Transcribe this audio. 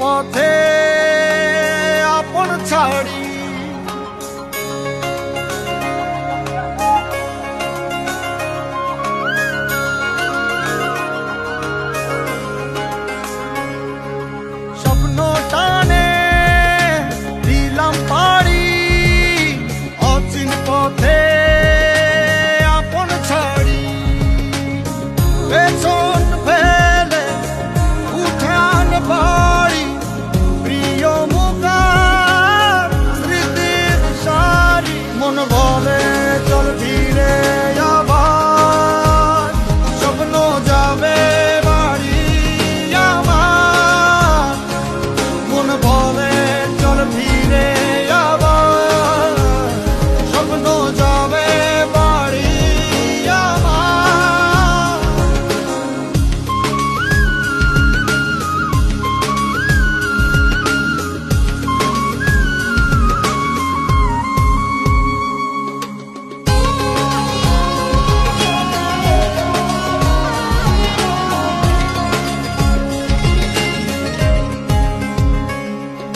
পথে আপন ছাড়ি। স্বপ্ন টানে দিলাম পাড়ি অচিন পথে আপন ছাড়ি।